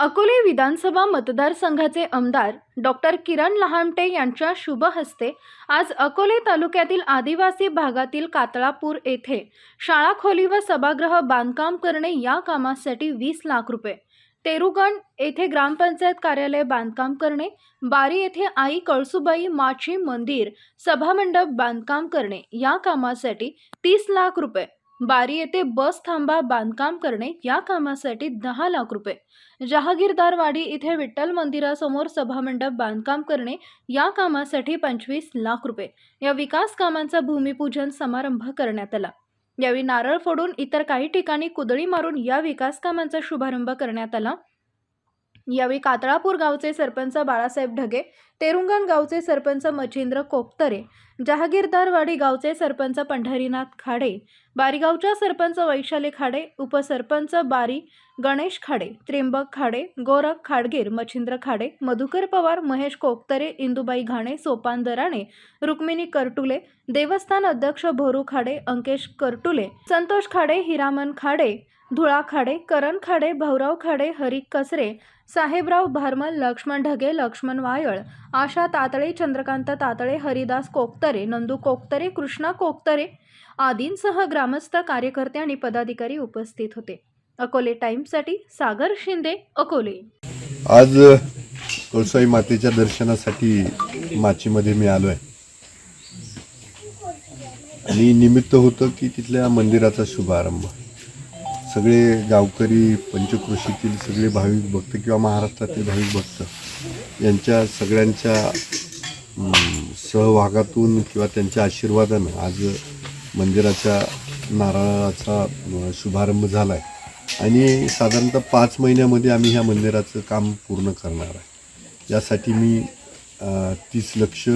अकोले विधानसभा मतदारसंघाचे आमदार डॉक्टर किरण लहामटे यांच्या शुभ हस्ते आज अकोले तालुक्यातील आदिवासी भागातील कातळापूर येथे शाळा खोली व सभागृह बांधकाम करणे या कामासाठी वीस लाख रुपये. तेरुगण येथे ग्रामपंचायत कार्यालय बांधकाम करणे बारी येथे आई कळसुबाई माची मंदिर सभामंडप बांधकाम करणे या कामासाठी तीस लाख रुपये. बारी येथे बस थांबा बांधकाम करणे या कामासाठी दहा लाख रुपये. जहागीरदारवाडी इथे विठ्ठल मंदिरासमोर सभामंडप बांधकाम करणे या कामासाठी पंचवीस लाख रुपये. या विकास कामांचा भूमिपूजन समारंभ करण्यात आला. यावेळी नारळ फोडून इतर काही ठिकाणी कुदळी मारून या विकास कामांचा शुभारंभ करण्यात आला. यावेळी कातळापूर गावचे सरपंच बाळासाहेब ढगे तेरुंगण गावचे सरपंच मच्छिंद्र कोकतरे जहागीरदारवाडी गावचे सरपंच पंढरीनाथ खाडे बारीगावच्या सरपंच वैशाली खाडे उपसरपंच बारी गणेश खाडे त्र्यंबक खाडे गोरख खाडगीर मच्छिंद्र खाडे मधुकर पवार महेश कोकतरे इंदुबाई घाणे सोपान दराणे रुक्मिणी करटुले देवस्थान अध्यक्ष भोरू खाडे अंकेश करटुले संतोष खाडे हिरामन खाडे धुळा खाडे करण खाडे भाऊराव खाडे हरी कसरे साहेबराव भारमल लक्ष्मण ढगे लक्ष्मण वायळ आशा तातळे चंद्रकांत तातळे हरिदास कोकतरे नंदू कोकतरे कृष्णा कोकतरे आदींसह ग्रामस्थ कार्यकर्ते आणि पदाधिकारी उपस्थित होते. अकोले टाइम्ससाठी सागर शिंदे अकोले. आज कोळसाई मातेच्या दर्शनासाठी माचीमध्ये मी आलो आहे आणि निमित्त होतं की तिथल्या मंदिराचा शुभारंभ. सगळे गावकरी पंचकृषीतील सगळे भाविक भक्त किंवा महाराष्ट्रातील भाविक भक्त यांच्या सगळ्यांच्या सहभागातून किंवा त्यांच्या आशीर्वादानं आज मंदिराच्या नारळाचा शुभारंभ झाला आहे आणि साधारणतः पाच महिन्यामध्ये आम्ही ह्या मंदिराचं काम पूर्ण करणार आहे. यासाठी मी तीस लक्ष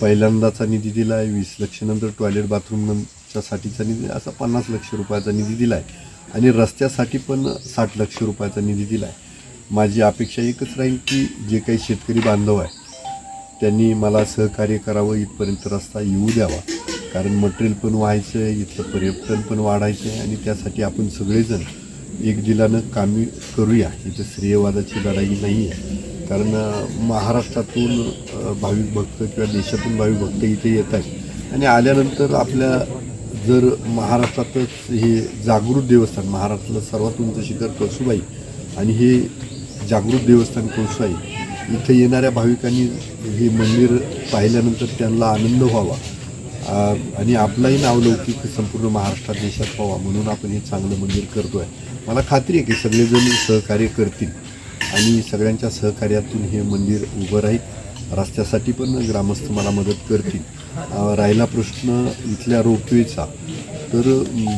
पहिल्यांदाचा निधी दिला आहे वीस लक्षनंतर टॉयलेट बाथरूम साठीचा निधी असा पन्नास लक्ष रुपयाचा निधी दिला आहे आणि रस्त्यासाठी पण साठ लक्ष रुपयाचा निधी दिला आहे माझी अपेक्षा एकच राहील की जे काही शेतकरी बांधव आहे त्यांनी मला सहकार्य करावं इथपर्यंत रस्ता येऊ द्यावा. कारण मटेरियल पण व्हायचं आहे इथलं पर्यटन पण वाढायचं आहे आणि त्यासाठी आपण सगळेजण एक दिलानं कामी करूया. इथं श्रेयवादाची लढाई नाही आहे कारण महाराष्ट्रातून भाविक भक्त किंवा देशातून भाविक भक्त इथे येत आहेत आणि आल्यानंतर आपल्या जर महाराष्ट्रातच हे जागृत देवस्थान महाराष्ट्रातलं सर्वात उंच शिखर कळसुबाई आणि हे जागृत देवस्थान कळसुबाई इथं येणाऱ्या भाविकांनी हे मंदिर पाहिल्यानंतर त्यांना आनंद व्हावा. आणि आपलाही नावलौकिक संपूर्ण महाराष्ट्रात देशात व्हावा म्हणून आपण हे चांगलं मंदिर करतो आहे मला खात्री आहे की सगळेजण सहकार्य करतील आणि सगळ्यांच्या सहकार्यातून हे मंदिर उभं राहील. रस्त्यासाठी पण ग्रामस्थ मला मदत करतील. राहिला प्रश्न इथल्या रोपवेचा. तर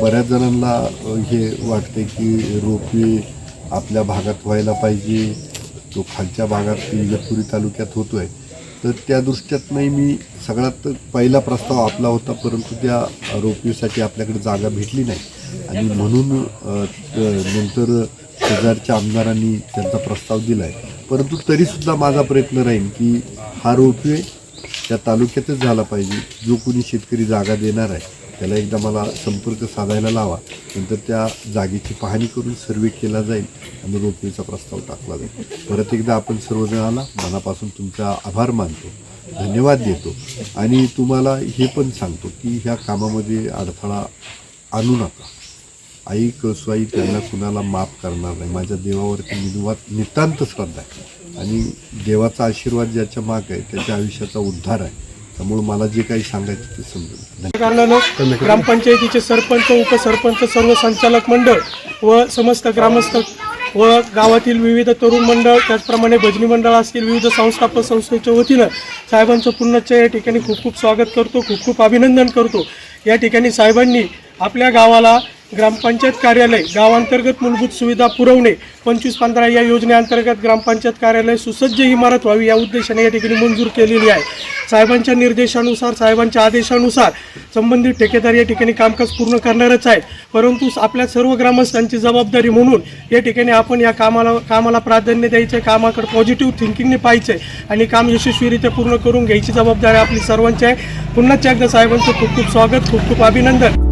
बऱ्याच जणांना हे वाटते की रोपवे आपल्या भागात व्हायला पाहिजे. तो खालच्या भागात इगतपुरी तालुक्यात होतो आहे तर त्या दृष्ट्यातनंही मी सगळ्यात पहिला प्रस्ताव आपला होता परंतु त्या रोपवेसाठी आपल्याकडे जागा भेटली नाही. आणि म्हणून नंतर शेजारच्या आमदारांनी त्यांचा प्रस्ताव दिला आहे परंतु तरीसुद्धा माझा प्रयत्न राहील की हा रोपवे त्या तालुक्यातच झाला पाहिजे. जो कोणी शेतकरी जागा देणार आहे त्याला एकदा मला संपर्क साधायला लावा. नंतर त्या जागेची पाहणी करून सर्वे केला जाईल आणि रोपवेचा प्रस्ताव टाकला जाईल. परत एकदा आपण सर्वजणाला मनापासून तुमचा आभार मानतो धन्यवाद देतो आणि तुम्हाला हे पण सांगतो की ह्या कामामध्ये अडथळा आणू नका. आई कळसुआई त्यांना कुणाला माफ करणार नाही. माझ्या देवावरती निवात नितांत श्रद्धा आहे. आणि देवाचा आशीर्वाद ज्याच्या माग आहे त्याच्या आयुष्याचा उद्धार आहे. त्यामुळे मला जे काही सांगायचं ते समजून कारणानं ग्रामपंचायतीचे सरपंच उपसरपंच सर्व संचालक मंडळ व समस्त ग्रामस्थ व गावातील विविध तरुण मंडळ त्याचप्रमाणे भजनी मंडळ असतील विविध संस्थापक संस्थेच्या वतीनं साहेबांचं पुन्हा या ठिकाणी खूप खूप स्वागत करतो खूप खूप अभिनंदन करतो. या ठिकाणी साहेबांनी आपल्या गावाला ग्रामपंचायत कार्यालय गावांतर्गत मूलभूत सुविधा पुरवणे पंचवीस पंधरा या योजनेअंतर्गत ग्रामपंचायत कार्यालय सुसज्ज इमारत व्हावी या उद्देशाने या ठिकाणी मंजूर केलेली आहे. साहेबांच्या निर्देशानुसार साहेबांच्या आदेशानुसार संबंधित ठेकेदार या ठिकाणी कामकाज पूर्ण करणारच आहे परंतु आपल्या सर्व ग्रामस्थांची जबाबदारी म्हणून या ठिकाणी आपण या कामाला कामाला प्राधान्य द्यायचं आहे कामाकडे पॉझिटिव्ह थिंकिंगने पाहिजे आणि काम यशस्वीरित्या पूर्ण करून घ्यायची जबाबदारी आपली सर्वांची आहे. पुन्हा एकदा साहेबांचं खूप खूप स्वागत खूप खूप अभिनंदन.